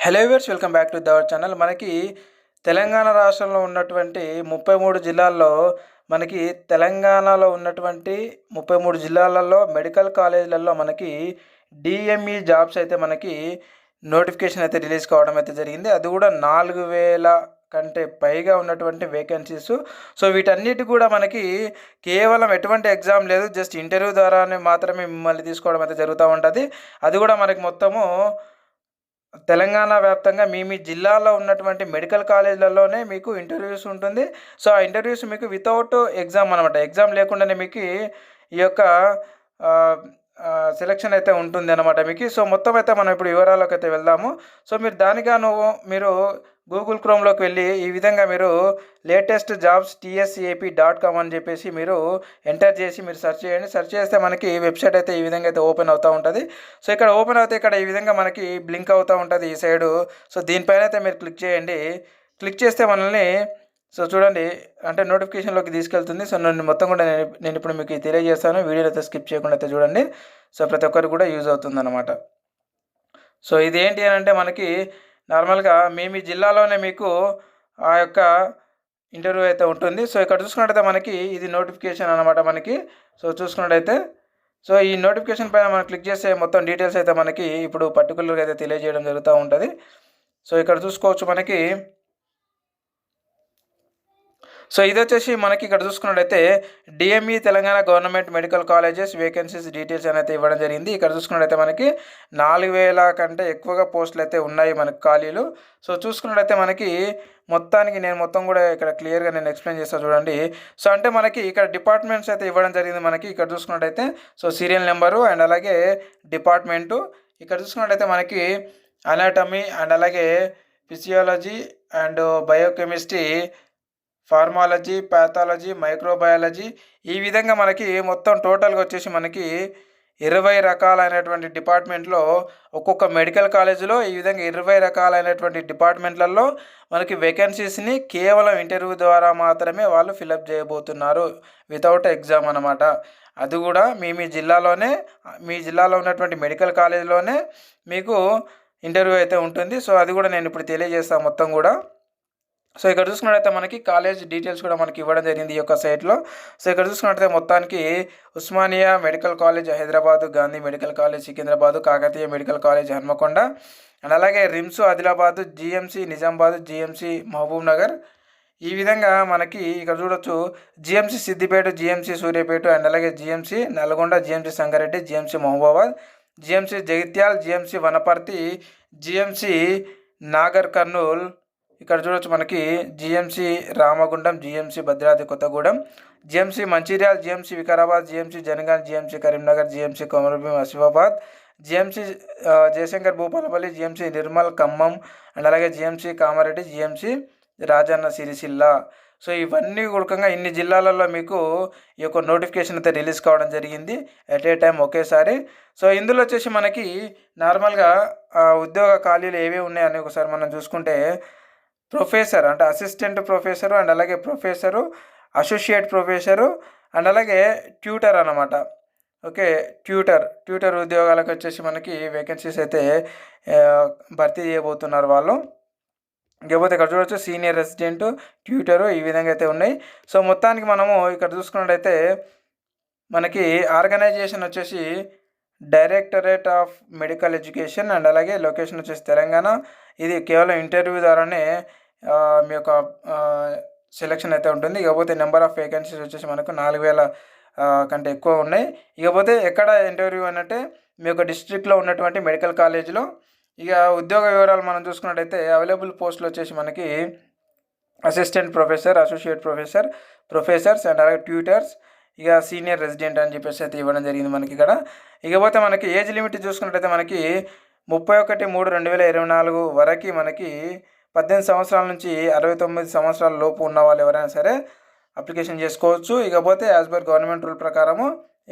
Hello viewers welcome back to our channel మనకి తెలంగాణ రాష్ట్రంలో ఉన్నటువంటి ముప్పై మూడు జిల్లాల్లో మనకి తెలంగాణలో ఉన్నటువంటి ముప్పై మూడు జిల్లాలలో మెడికల్ కాలేజీలలో మనకి డిఎంఈ జాబ్స్ అయితే మనకి నోటిఫికేషన్ అయితే రిలీజ్ కావడం అయితే జరిగింది. అది కూడా నాలుగు వేల కంటే పైగా ఉన్నటువంటి వేకెన్సీస్ సో వీటన్నిటి కూడా మనకి కేవలం ఎటువంటి ఎగ్జామ్ లేదు జస్ట్ ఇంటర్వ్యూ ద్వారానే మాత్రమే మిమ్మల్ని తీసుకోవడం అయితే జరుగుతూ ఉంటుంది. అది కూడా మనకి మొత్తము తెలంగాణ వ్యాప్తంగా మీ మీ జిల్లాలో ఉన్నటువంటి మెడికల్ కాలేజీలలోనే మీకు ఇంటర్వ్యూస్ ఉంటుంది. సో ఆ ఇంటర్వ్యూస్ మీకు వితౌట్ ఎగ్జామ్ అనమాట ఎగ్జామ్ లేకుండానే మీకు ఈ యొక్క సెలక్షన్ అయితే ఉంటుంది అనమాట మీకు. సో మొత్తం అయితే మనం ఇప్పుడు వివరాలకు అయితే వెళ్దాము. సో మీరు దానిగాను మీరు గూగుల్ క్రోమ్లోకి వెళ్ళి ఈ విధంగా మీరు latest jobs TSAP dot com అని చెప్పేసి మీరు ఎంటర్ చేసి మీరు సెర్చ్ చేయండి. సెర్చ్ చేస్తే మనకి వెబ్సైట్ అయితే ఈ విధంగా అయితే ఓపెన్ అవుతూ ఉంటుంది. సో ఇక్కడ ఓపెన్ అవుతే ఇక్కడ ఈ విధంగా మనకి బ్లింక్ అవుతూ ఉంటుంది ఈ సైడు. సో దీనిపైన అయితే మీరు క్లిక్ చేయండి. క్లిక్ చేస్తే మనల్ని సో చూడండి. అంటే నోటిఫికేషన్లోకి తీసుకెళ్తుంది. సో నేను మొత్తం కూడా నేను నేను ఇప్పుడు మీకు తెలియజేస్తాను. వీడియోలో అయితే స్కిప్ చేయకుండా అయితే చూడండి. సో ప్రతి ఒక్కరికి కూడా యూజ్ అవుతుంది అనమాట సో ఇది ఏంటి అని అంటే మనకి నార్మల్గా మీ మీ జిల్లాలోనే మీకు ఆ యొక్క ఇంటర్వ్యూ అయితే ఉంటుంది. సో ఇక్కడ చూసుకున్నట్టయితే మనకి ఇది నోటిఫికేషన్ అనమాట మనకి. సో చూసుకున్నట్టయితే సో ఈ నోటిఫికేషన్ పైన మనం క్లిక్ చేస్తే మొత్తం డీటెయిల్స్ అయితే మనకి ఇప్పుడు పర్టికులర్గా అయితే తెలియజేయడం జరుగుతూ ఉంటుంది. సో ఇక్కడ చూసుకోవచ్చు మనకి సో ఇది వచ్చేసి మనకి ఇక్కడ చూసుకున్నట్టయితే DME Telangana government medical colleges vacancies details అనేది ఇవ్వడం జరిగింది. ఇక్కడ చూసుకున్నట్టయితే మనకి నాలుగు వేల కంటే ఎక్కువగా పోస్టులు అయితే ఉన్నాయి మనకి ఖాళీలు. సో చూసుకున్నట్టయితే మనకి మొత్తానికి నేను మొత్తం కూడా ఇక్కడ క్లియర్గా నేను ఎక్స్ప్లెయిన్ చేస్తాను చూడండి. సో అంటే మనకి ఇక్కడ డిపార్ట్మెంట్స్ అయితే ఇవ్వడం జరిగింది మనకి. ఇక్కడ చూసుకున్నట్టయితే సో సీరియల్ నెంబరు అండ్ అలాగే డిపార్ట్మెంటు. ఇక్కడ చూసుకున్నట్టయితే మనకి అనాటమీ అండ్ అలాగే physiology and biochemistry pharmacology pathology microbiology ఈ విధంగా మనకి మొత్తం టోటల్గా వచ్చేసి మనకి ఇరవై రకాలైనటువంటి డిపార్ట్మెంట్లో ఒక్కొక్క మెడికల్ కాలేజీలో ఈ విధంగా ఇరవై రకాలైనటువంటి డిపార్ట్మెంట్లలో మనకి వేకెన్సీస్ని కేవలం ఇంటర్వ్యూ ద్వారా మాత్రమే వాళ్ళు ఫిలప్ చేయబోతున్నారు వితౌట్ ఎగ్జామ్ అనమాట అది కూడా మీ మీ జిల్లాలోనే మీ జిల్లాలో ఉన్నటువంటి మెడికల్ కాలేజీలోనే మీకు ఇంటర్వ్యూ అయితే ఉంటుంది. సో అది కూడా నేను ఇప్పుడు తెలియజేస్తాను మొత్తం కూడా. సో ఇక్కడ చూసుకున్నట్టయితే మనకి కాలేజ్ డీటెయిల్స్ కూడా మనకి ఇవ్వడం జరిగింది ఈ యొక్క సైట్లో సో ఇక్కడ చూసుకున్నట్టయితే మొత్తానికి Osmania medical college Hyderabad Gandhi medical college Secunderabad Kakatiya medical college Hanamkonda. And అలాగే RIMS Adilabad GMC Nizamabad GMC Mahabubnagar. ఈ విధంగా మనకి ఇక్కడ చూడొచ్చు GMC Siddipet GMC Suryapet and అలాగే GMC Nalgonda GMC Sangareddy GMC Mahabubabad GMC Jagtial GMC Wanaparthy GMC Nagarkurnool ఇక్కడ చూడొచ్చు మనకి GMC Ramagundam GMC Bhadradri Kothagudem GMC Mancherial GMC Vikarabad GMC Jangaon GMC Karimnagar GMC Komaram Bheem Asifabad GMC Jayashankar Bhupalpally GMC Nirmal Khammam and అలాగే GMC Kamareddy GMC Rajanna Sircilla. So ఇవన్నీ కూడకంగా ఇన్ని జిల్లాలలో మీకు ఈ యొక్క నోటిఫికేషన్ అయితే release కావడం జరిగింది ఎట్ ఏ టైం ఒకేసారి. సో ఇందులో వచ్చేసి మనకి నార్మల్గా ఉద్యోగ ఖాళీలు ఏవి ఉన్నాయని ఒకసారి మనం చూసుకుంటే ప్రొఫెసర్ అంటే అసిస్టెంట్ ప్రొఫెసరు అండ్ అలాగే ప్రొఫెసరు అసోసియేట్ ప్రొఫెసరు అండ్ అలాగే ట్యూటర్ అనమాట ఓకే ట్యూటర్. ట్యూటర్ ఉద్యోగాలకు వచ్చేసి మనకి వేకెన్సీస్ అయితే భర్తీ చేయబోతున్నారు వాళ్ళు. ఇకపోతే ఇక్కడ చూడవచ్చు సీనియర్ రెసిడెంట్ ట్యూటరు ఈ విధంగా అయితే ఉన్నాయి. సో మొత్తానికి మనము ఇక్కడ చూసుకున్నట్టయితే మనకి ఆర్గనైజేషన్ వచ్చేసి directorate of medical education and అలాగే లొకేషన్ వచ్చేసి తెలంగాణ. ఇది కేవలం ఇంటర్వ్యూ ద్వారానే మీ యొక్క సెలెక్షన్ అయితే ఉంటుంది. ఇకపోతే నెంబర్ ఆఫ్ వేకెన్సీస్ వచ్చేసి మనకు నాలుగు వేల కంటే ఎక్కువ ఉన్నాయి. ఇకపోతే ఎక్కడ ఇంటర్వ్యూ అంటే మీ యొక్క డిస్ట్రిక్ట్లో ఉన్నటువంటి మెడికల్ కాలేజీలో ఇక ఉద్యోగ వివరాలు మనం చూసుకున్నట్టయితే అవైలబుల్ పోస్టులు వచ్చేసి మనకి assistant professor associate professor professors and అలాగే ట్యూటర్స్ ఇక సీనియర్ రెసిడెంట్ అని చెప్పేసి అయితే ఇవ్వడం జరిగింది మనకి ఇక్కడ. ఇకపోతే మనకి ఏజ్ లిమిట్ చూసుకున్నట్టయితే మనకి ముప్పై ఒకటి మూడు రెండు వేల ఇరవై నాలుగు వరకు మనకి పద్దెనిమిది సంవత్సరాల నుంచి అరవై తొమ్మిది సంవత్సరాల లోపు ఉన్న వాళ్ళు ఎవరైనా సరే అప్లికేషన్ చేసుకోవచ్చు. ఇకపోతే యాజ్ పర్ గవర్నమెంట్ రూల్ ప్రకారము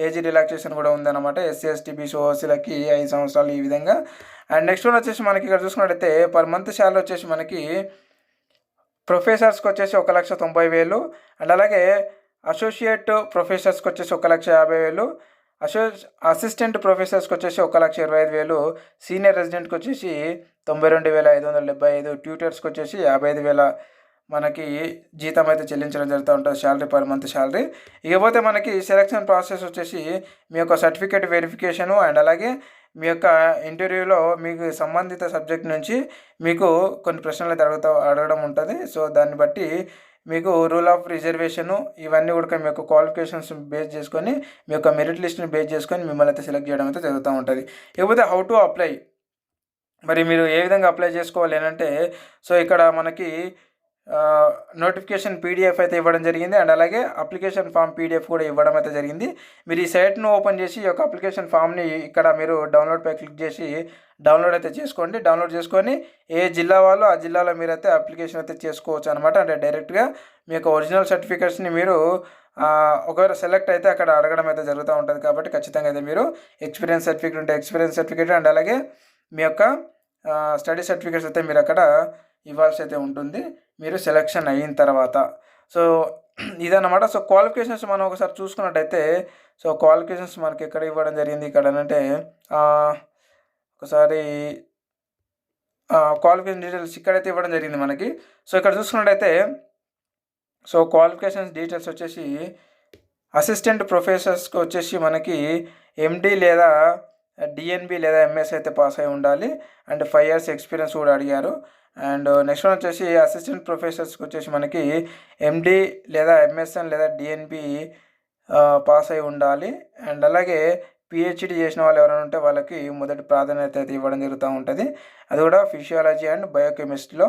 ఏజీ రిలాక్సేషన్ కూడా ఉందన్నమాట. ఎస్సీ ఎస్టీ బీసీ ఓసీలకి ఐదు సంవత్సరాలు ఈ విధంగా. అండ్ నెక్స్ట్ వన్ వచ్చేసి మనకి ఇక్కడ చూసుకున్నట్టయితే పర్ మంత్ శాలరీ వచ్చేసి మనకి ప్రొఫెసర్స్కి వచ్చేసి ఒక లక్ష తొంభై వేలు. అండ్ అలాగే అసోసియేట్ ప్రొఫెసర్స్కి వచ్చేసి ఒక లక్ష యాభై వేలు. అసో అసిస్టెంట్ ప్రొఫెసర్స్కి వచ్చేసి ఒక లక్ష ఇరవై ఐదు వేలు సీనియర్ రెసిడెంట్కి వచ్చేసి తొంభై రెండు వేల ఐదు వందల డెబ్బై ఐదు ట్యూటర్స్కి వచ్చేసి యాభై ఐదు వేల మనకి జీతం అయితే చెల్లించడం జరుగుతూ ఉంటుంది శాలరీ పర్ మంత్ శాలరీ. ఇకపోతే మనకి సెలక్షన్ ప్రాసెస్ వచ్చేసి మీ యొక్క సర్టిఫికేట్ వెరిఫికేషను అండ్ అలాగే మీ యొక్క ఇంటర్వ్యూలో మీకు సంబంధిత సబ్జెక్ట్ నుంచి మీకు కొన్ని ప్రశ్నలు అడుగుతా అడగడం ఉంటుంది. సో దాన్ని బట్టి మీకు రూల్ ఆఫ్ రిజర్వేషను ఇవన్నీ కూడా మీ యొక్క క్వాలిఫికేషన్స్ బేస్ చేసుకొని మీ యొక్క మెరిట్ లిస్ట్ని బేస్ చేసుకొని మిమ్మల్ని అయితే సెలెక్ట్ చేయడం అయితే జరుగుతూ ఉంటుంది. ఇకపోతే హౌ టు అప్లై? మరి మీరు ఏ విధంగా అప్లై చేసుకోవాలి అంటే సో ఇక్కడ మనకి నోటిఫికేషన్ పీడిఎఫ్ అయితే ఇవ్వడం జరిగింది. అండ్ అలాగే అప్లికేషన్ ఫామ్ పీడిఎఫ్ కూడా ఇవ్వడం అయితే జరిగింది. మీరు ఈ సైట్ను ఓపెన్ చేసి ఈ యొక్క అప్లికేషన్ ఫామ్ని ఇక్కడ మీరు డౌన్లోడ్ పై క్లిక్ చేసి డౌన్లోడ్ అయితే చేసుకోండి. డౌన్లోడ్ చేసుకొని ఏ జిల్లా వాళ్ళు ఆ జిల్లాలో మీరైతే అప్లికేషన్ అయితే చేసుకోవచ్చు అనమాట అంటే డైరెక్ట్గా మీ యొక్క ఒరిజినల్ సర్టిఫికేట్స్ని మీరు ఒకవేళ సెలెక్ట్ అయితే అక్కడ అడగడం అయితే జరుగుతూ ఉంటుంది. కాబట్టి ఖచ్చితంగా అయితే మీరు ఎక్స్పీరియన్స్ సర్టిఫికేట్ ఉంటే ఎక్స్పీరియన్స్ సర్టిఫికేట్ అండ్ అలాగే మీ యొక్క స్టడీ సర్టిఫికేట్స్ అయితే మీరు అక్కడ ఇవ్వాల్సి అయితే ఉంటుంది. మీరు సెలెక్షన్ అయిన తర్వాత. సో ఇదన్నమాట. సో క్వాలిఫికేషన్స్ మనం ఒకసారి చూసుకున్నట్టయితే సో క్వాలిఫికేషన్స్ మనకి ఎక్కడ ఇవ్వడం జరిగింది ఇక్కడ అంటే ఒకసారి క్వాలిఫికేషన్ డీటెయిల్స్ ఇక్కడైతే ఇవ్వడం జరిగింది మనకి. సో ఇక్కడ చూసుకున్నట్టయితే సో క్వాలిఫికేషన్స్ డీటెయిల్స్ వచ్చేసి అసిస్టెంట్ ప్రొఫెసర్స్కి వచ్చేసి మనకి ఎండి లేదా డిఎన్బి లేదా ఎంఎస్ అయితే పాస్ అయి ఉండాలి. అండ్ ఫైవ్ ఇయర్స్ ఎక్స్పీరియన్స్ కూడా అడిగారు. అండ్ నెక్స్ట్ వన్ వచ్చేసి అసిస్టెంట్ ప్రొఫెసర్స్కి వచ్చేసి మనకి ఎండి లేదా ఎంఎస్ఎన్ లేదా డిఎన్బి పాస్ అయి ఉండాలి. అండ్ అలాగే పిహెచ్డి చేసిన వాళ్ళు ఎవరైనా ఉంటే వాళ్ళకి మొదటి ప్రాధాన్యత అయితే ఇవ్వడం జరుగుతూ ఉంటుంది. అది కూడా ఫిజియాలజీ అండ్ బయోకెమిస్ట్రీలో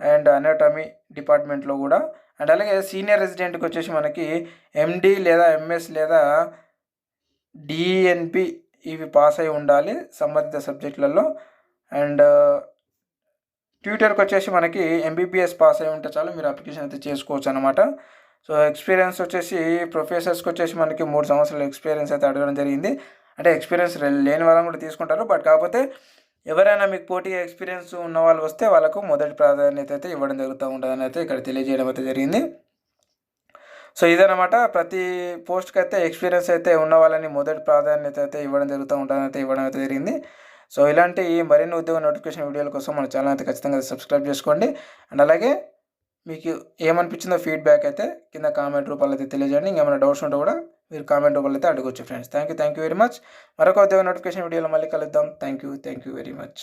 అండ్ అనాటమీ డిపార్ట్మెంట్లో కూడా. అండ్ అలాగే సీనియర్ రెసిడెంట్కి వచ్చేసి మనకి ఎండి లేదా ఎంఎస్ లేదా డిఎన్పి ఇవి పాస్ అయి ఉండాలి సంబంధిత సబ్జెక్టులలో అండ్ ట్యూటర్కి వచ్చేసి మనకి ఎంబీబీఎస్ పాస్ అయి ఉంటే చాలు మీరు అప్లికేషన్ అయితే చేసుకోవచ్చు అనమాట సో ఎక్స్పీరియన్స్ వచ్చేసి ప్రొఫెసర్స్కి వచ్చేసి మనకి మూడు సంవత్సరాల ఎక్స్పీరియన్స్ అయితే అడగడం జరిగింది. అంటే ఎక్స్పీరియన్స్ లేని వాళ్ళని కూడా తీసుకుంటారు. బట్ కాకపోతే ఎవరైనా మీకు పోటీ ఎక్స్పీరియన్స్ ఉన్న వాళ్ళు వస్తే వాళ్ళకు మొదటి ప్రాధాన్యత అయితే ఇవ్వడం జరుగుతూ ఉంటుందని అయితే ఇక్కడ తెలియజేయడం అయితే జరిగింది. సో ఇదనమాట ప్రతి పోస్ట్కి అయితే ఎక్స్పీరియన్స్ అయితే ఉన్న వాళ్ళని మొదటి ప్రాధాన్యత అయితే ఇవ్వడం జరుగుతూ ఉంటుందని అయితే ఇవ్వడం అయితే జరిగింది. సో ఇలాంటి మరిన్ని ఉద్యోగ నోటిఫికేషన్ వీడియోల కోసం మన ఛానల్ అయితే ఖచ్చితంగా సబ్స్క్రైబ్ చేసుకోండి. అండ్ అలాగే మీకు ఏమనిపించిందో ఫీడ్బ్యాక్ అయితే కింద కామెంట్ రూపాయలు అయితే తెలియజేయండి. ఇంకేమైనా డౌట్స్ ఉంటే కూడా మీరు కామెంట్ రూపాయలు అయితే అడగొచ్చు friends thank you thank you very much మరొక ఉద్యోగ నోటిఫికేషన్ వీడియోలో మళ్ళీ కలుద్దాం. Thank you thank you very much